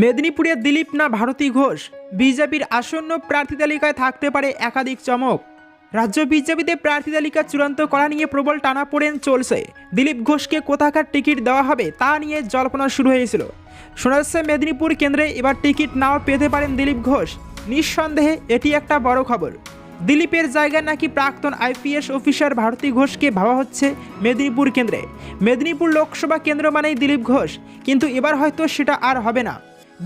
মেদিনীপুরে দিলীপ না ভারতী ঘোষ? বিজেপির আসন্ন প্রার্থী তালিকায় থাকতে পারে একাধিক চমক। রাজ্য বিজেপিতে প্রার্থী তালিকা চূড়ান্ত করা নিয়ে প্রবল টানাপোড়েন চলছে। দিলীপ ঘোষকে কোথাকার টিকিট দেওয়া হবে তা নিয়ে জল্পনা শুরু হয়েছিল শোনা যাচ্ছে মেদিনীপুর কেন্দ্রে এবার টিকিট নাও পেতে পারেন দিলীপ ঘোষ। নিঃসন্দেহে এটি একটা বড় খবর। দিলীপের জায়গায় নাকি প্রাক্তন আইপিএস অফিসার ভারতী ঘোষকে ভাবা হচ্ছে মেদিনীপুর কেন্দ্রে। মেদিনীপুর লোকসভা কেন্দ্র মানেই দিলীপ ঘোষ, কিন্তু এবার হয়তো সেটা আর হবে না।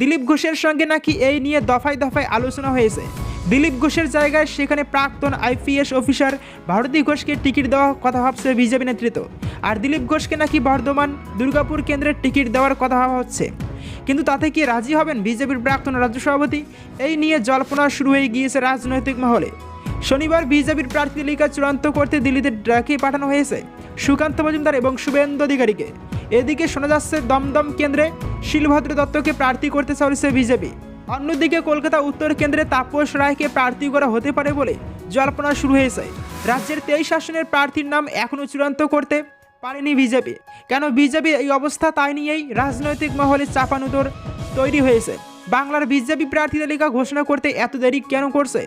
দিলীপ ঘোষের সঙ্গে নাকি এই নিয়ে দফায় দফায় আলোচনা হয়েছে। দিলীপ ঘোষের জায়গায় সেখানে প্রাক্তন আইপিএস অফিসার ভারতী ঘোষকে টিকিট দেওয়ার কথা ভাবছে বিজেপি নেতৃত্ব। আর দিলীপ ঘোষকে নাকি বর্ধমান দুর্গাপুর কেন্দ্রের টিকিট দেওয়ার কথা ভাবা হচ্ছে। কিন্তু তাতে কি রাজি হবেন বিজেপির প্রাক্তন রাজ্য সভাপতি? এই নিয়ে জল্পনা শুরু হয়ে গিয়েছে রাজনৈতিক মহলে। শনিবার বিজেপির প্রার্থী তালিকা চূড়ান্ত করতে দিল্লিতে ডাকে পাঠানো হয়েছে। সুকান্ত মজুমদার এবং শুভেন্দু অধিকারীকে। এদিকে শোনা যাচ্ছে দমদম কেন্দ্রে শিলভদ্র দত্তকে প্রার্থী করতে চলেছে বিজেপি। অন্যদিকে কলকাতা উত্তর কেন্দ্রে তাপস রায়কে প্রার্থী করা হতে পারে বলে জল্পনা শুরু হয়েছে। রাজ্যের তেইশ আসনের প্রার্থীর নাম এখনও চূড়ান্ত করতে পারেনি বিজেপি। কেন বিজেপি এই অবস্থা তাই নিয়েই রাজনৈতিক মহলে চাপানুতোর তৈরি হয়েছে। বাংলার বিজেপি প্রার্থী তালিকা ঘোষণা করতে এত দেরি কেন করছে?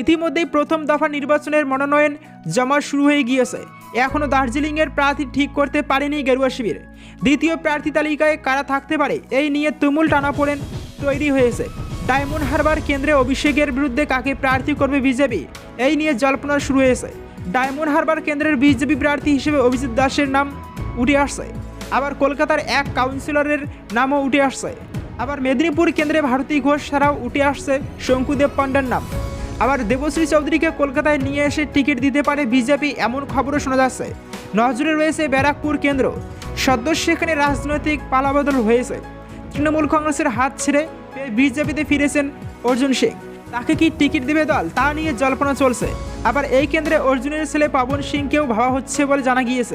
ইতিমধ্যেই প্রথম দফা নির্বাচনের মনোনয়ন জমা শুরু হয়ে গিয়েছে। এখনও দার্জিলিংয়ের প্রার্থী ঠিক করতে পারেনি গেরুয়া শিবির। দ্বিতীয় প্রার্থী তালিকায় কারা থাকতে পারে, এই নিয়ে তুমুল টানাপোড়েন তৈরি হয়েছে। ডায়মন্ড হারবার কেন্দ্রে অভিষেকের বিরুদ্ধে কাকে প্রার্থী করবে বিজেপি, এই নিয়ে জল্পনা শুরু হয়েছে। ডায়মন্ড হারবার কেন্দ্রের বিজেপি প্রার্থী হিসেবে অভিজিৎ দাসের নাম উঠে আসছে। আবার কলকাতার এক কাউন্সিলরের নামও উঠে আসছে। আবার মেদিনীপুর কেন্দ্রে ভারতী ঘোষ ছাড়াও উঠে আসছে শঙ্কুদেব পান্ডার নাম। আবার দেবশ্রী চৌধুরীকে কলকাতায় নিয়ে এসে টিকিট দিতে পারে বিজেপি, এমন খবরও শোনা যাচ্ছে। নজরে রয়েছে ব্যারাকপুর কেন্দ্র। সদ্য সেখানে রাজনৈতিক পালাবদল হয়েছে। তৃণমূল কংগ্রেসের হাত ছেড়ে বিজেপিতে ফিরেছেন অর্জুন সিং তাকে কি টিকিট দেবে দল? তা নিয়ে জল্পনা চলছে। আবার এই কেন্দ্রে অর্জুনের ছেলে পাবন সিংকেও ভাবা হচ্ছে বলে জানা গিয়েছে।